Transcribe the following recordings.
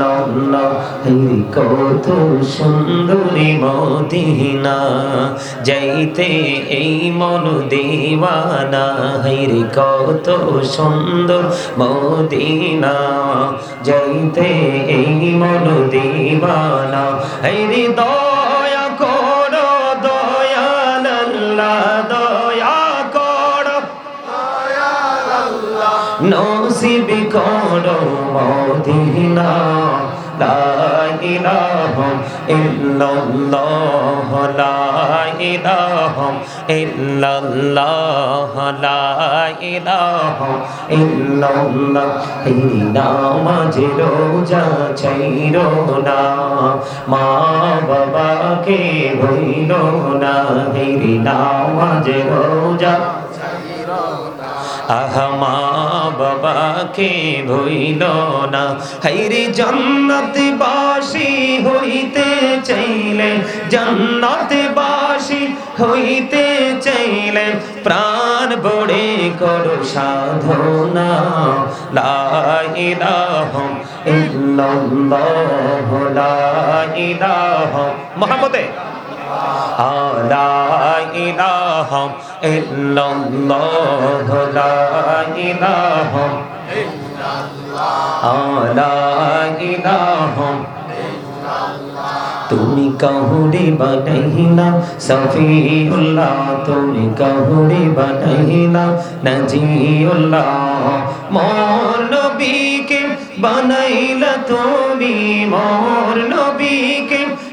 এই কত সুন্দরী মদিনা, যাইতে এই মন দেওয়ানা, হাইরে কত সুন্দর মদিনা, যাইতে এই মন দেওয়ানা, হাইরে দয়া করো, দয়াল আল্লাহ নসিব করো মদিনা, লা ইলাহা ইল্লাল্লাহ, লা ইলাহা ইল্লাল্লাহ, লা ইলাহা ইল্লাল্লাহ। এই নামাজ রোজা ছাইরো না, মা বাবাকে ভইল না। এই নামাজ রোজা আহমা বাবাকে ভইল না? হাইরে জান্নাত বাসি হইতে চাইলে জান্নাত বাসি হইতে চাইলে প্রাণ বড়ে করো সাধনা। লা ইলাহা ইল্লাল্লাহ لا إله إلا الله لا তুমি কাহুরি বানাইলা, সফিউল্লাহ, তুমি কাহুরে বানাইলা, নাজিউল্লাহ। মোর নবীকে বানাইলা তুমি মোর নবী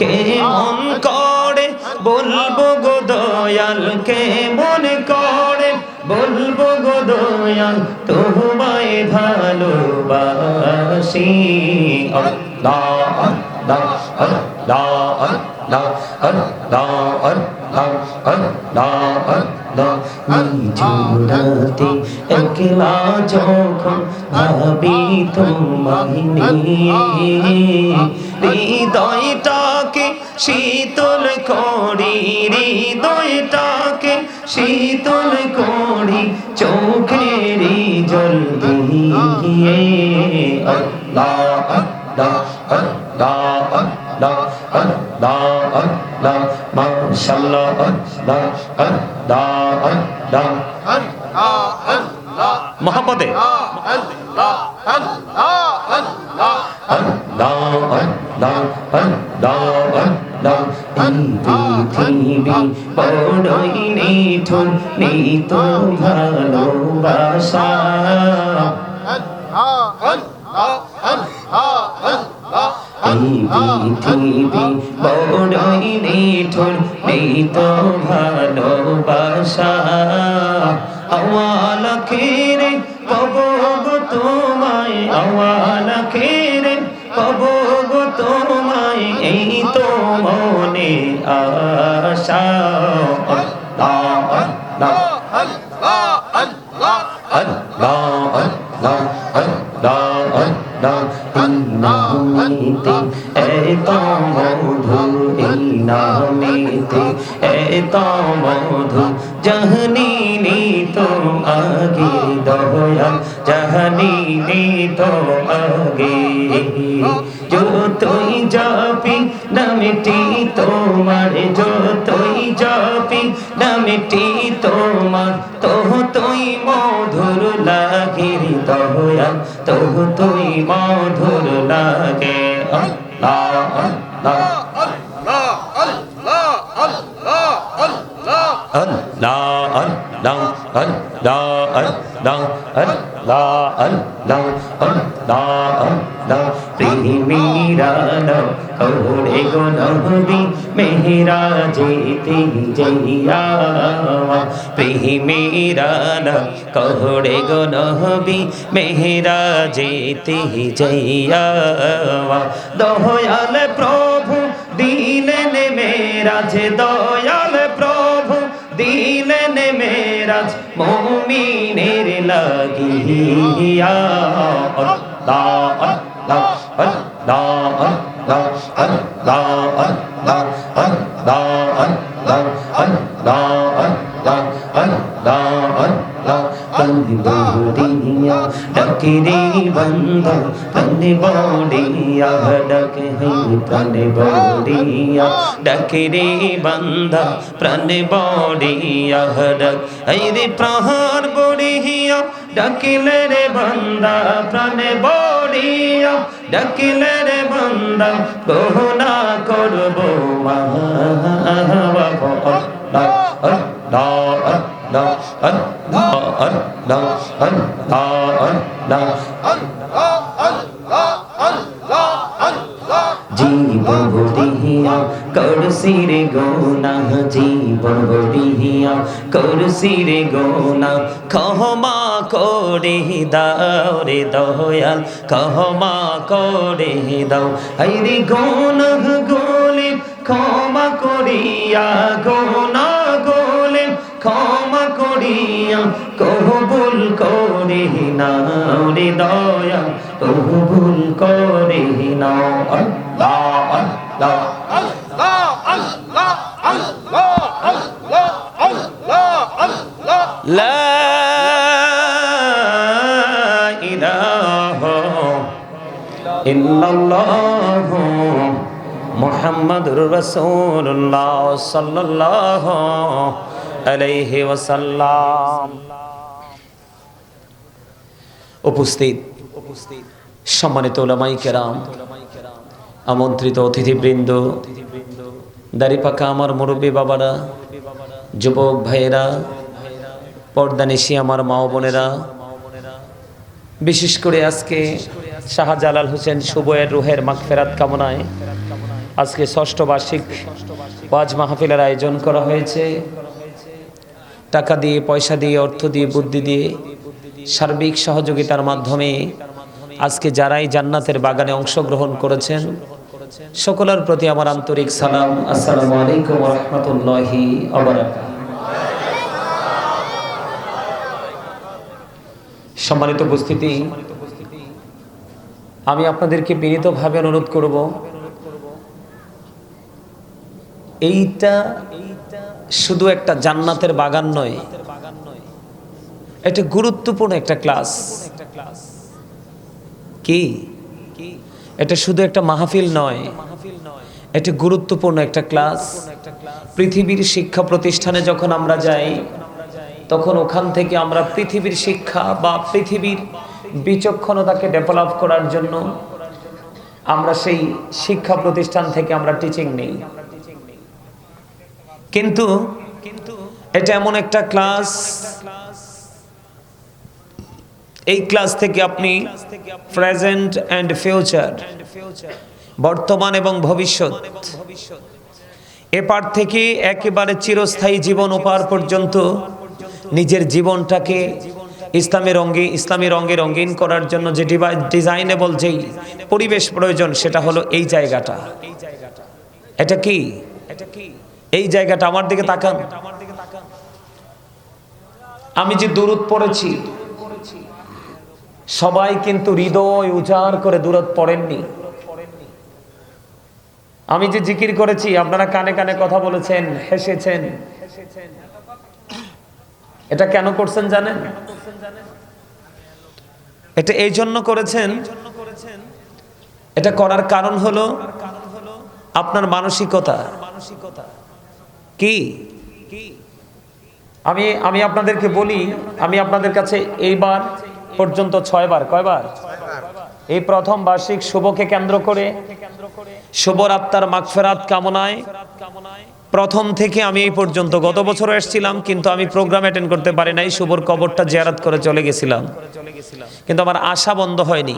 কেমন করে বলব গো দয়াল কেমন করে বলব গো দয়াল তোমায় ভালোবাসি। আল্লাহ আল্লাহ নিজুরাতে একলা যখন ভাবি তোমায় নিয়ে। হৃদয়টাকে শীতল করি হৃদয়টাকে শীতল করি চোখের জল দিয়ে আল্লাহ আল্লাহ লা লা মাশাআল্লাহ লা লা লা মহব্বতে আল্লাহ আল্লাহ আল্লাহ আল্লাহ আল্লাহ আল্লাহ আল্লাহ ইন্দু থিবি পড়ই নিঠুন নিত ভালোবাসা। পৃথিবী বড়ই নিঠুর নেই তো ভালোবাসা আওয়াল খেরে কব তোমায় আওয়াল খেরে কব তোমায় এই তো মনে আশা Allah, Allah, Allah, Allah, Allah. নামেতে এত মধু এই নামেতে এত মধু জাহানি তো আগে দয়া জাহানি তো আগে। যতই যাবি নামটি তোমার যতই যাবি নামটি তোমার তুই মধুর মিলিত হইয়া তবু তুই মধুর লাগে আল্লাহ আল্লাহ আল্লাহ আল্লাহ আল্লাহ আল্লাহ lang an la an lang an la an lang an la an lang ri meera na kore go nabi mehra jeeti jaiya ri meera na kore go nabi mehra jeeti jaiya Dayal প্রভু দিলেন মেরাজ দয়াল মুমিনের লাগিয়া আল্লাহ আল্লাহ আল্লাহ আল্লাহ আল্লাহ আল্লাহ আল্লাহ আল্লাহ আল্লাহ আল্লাহ আল্লাহ আল্লাহ বন্দি दुनिया डकरी बंद पन Bodiya duck है पन बोड़िया डकरी बंद प्रण बोड़िया डक हरी प्रहार बोड़िया डकिले रे बंदा प्रण बोड़िया ডকিলে রে বন্দা গহনা করব মহা জীবন বড়িয়া করসি রে গোনা জীবন বড়িয়া করসি রে গোনা ক্ষমা করে দাও রে দয়াল ক্ষমা করে দাও আই রে গোনা গোলে ক্ষমা করিয়া গোনা কবুল করি না হৃদয় দয়া কবুল করে নাও আল্লাহ আল্লাহ আল্লাহ আলাইহি ওয়াসাল্লাম। উপস্থিত সম্মানিত ওলামাই কেরাম, আমন্ত্রিত অতিথিবৃন্দ, দাড়িপাকা আমার মুরব্বী বাবারা, যুবক ভাইয়েরা পর্দানিশি আমার মা বোনেরা, বিশেষ করে আজকে শাহজালাল হোসেন শুভয়ের রুহের মাগফেরাত কামনায় আজকে ষষ্ঠ বার্ষিক ওয়াজ মাহফিলের আয়োজন করা হয়েছে। টাকা দিয়ে, পয়সা দিয়ে, অর্থ দিয়ে, বুদ্ধি দিয়ে সার্বিক সহযোগিতার মাধ্যমে আজকে যারাই জান্নাতের বাগানে অংশগ্রহণ করেছেন, সকলের প্রতি আমার আন্তরিক সালাম। আসসালামু আলাইকুম রহমতুল্লাহি সম্মানিত উপস্থিতি, আমি আপনাদেরকে বিনীতভাবে অনুরোধ করব, এইটা শুধু একটা জান্নাতের বাগান নয় এটা গুরুত্বপূর্ণ একটা ক্লাস। কি? এটা শুধু একটা মাহফিল নয়। এটা গুরুত্বপূর্ণ একটা ক্লাস। পৃথিবীর শিক্ষা প্রতিষ্ঠানে যখন আমরা যাই, তখন ওখান থেকে আমরা পৃথিবীর শিক্ষা বা পৃথিবীর বিচক্ষণতাকে ডেভেলপ করার জন্য আমরা সেই শিক্ষা প্রতিষ্ঠান থেকে আমরা টিচিং নেই। কিন্তু এটা এমন একটা ক্লাস এই ক্লাস থেকে আপনি প্রেজেন্ট অ্যান্ড ফিউচার বর্তমান এবং ভবিষ্যৎ। এপার থেকে একেবারে চিরস্থায়ী জীবন উপার পর্যন্ত নিজের জীবনটাকে ইসলামী রঙ্গে ইসলামী রঙে রঙিন করার জন্য যে ডিজাইনেবল যেই পরিবেশ প্রয়োজন, সেটা হলো এই জায়গাটা। এটা কি? এই জায়গাটা আমার দিকে তাকান। আমি যে দূরত পড়েছি সবাই কিন্তু হৃদয় উজাড় করে দূরত পড়েননি। আমি যে জিকির করেছি, আপনারা কানে কানে কথা বলেছেন, হেসেছেন। এটা কেন করছেন জানেন? এটা এই জন্য করেছেন, এটা করার কারণ হলো আপনার মানসিকতা। কি? আমি আমি আপনাদেরকে বলি, আমি আপনাদের কাছে এইবার পর্যন্ত ছয়বার, কয়বার? এই প্রথম বার্ষিক শুভকে কেন্দ্র করে শুভর আত্মার মাগফেরাত কামনায় প্রথম থেকে আমি এই পর্যন্ত গত বছর এসেছিলাম, কিন্তু আমি প্রোগ্রাম অ্যাটেন্ড করতে পারি নাই, শুভর কবরটা জিয়ারাত করে চলে গেছিলাম। কিন্তু আমার আশা বন্ধ হয়নি।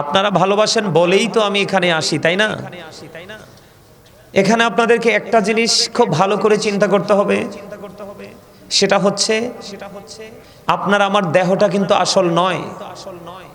আপনারা ভালোবাসেন বলেই তো আমি এখানে আসি, তাই না? এখানে আপনাদেরকে একটা জিনিস খুব ভালো করে চিন্তা করতে হবে সেটা হচ্ছে সেটা হচ্ছে আপনার আমার দেহটা কিন্তু আসল নয়। আসল নয়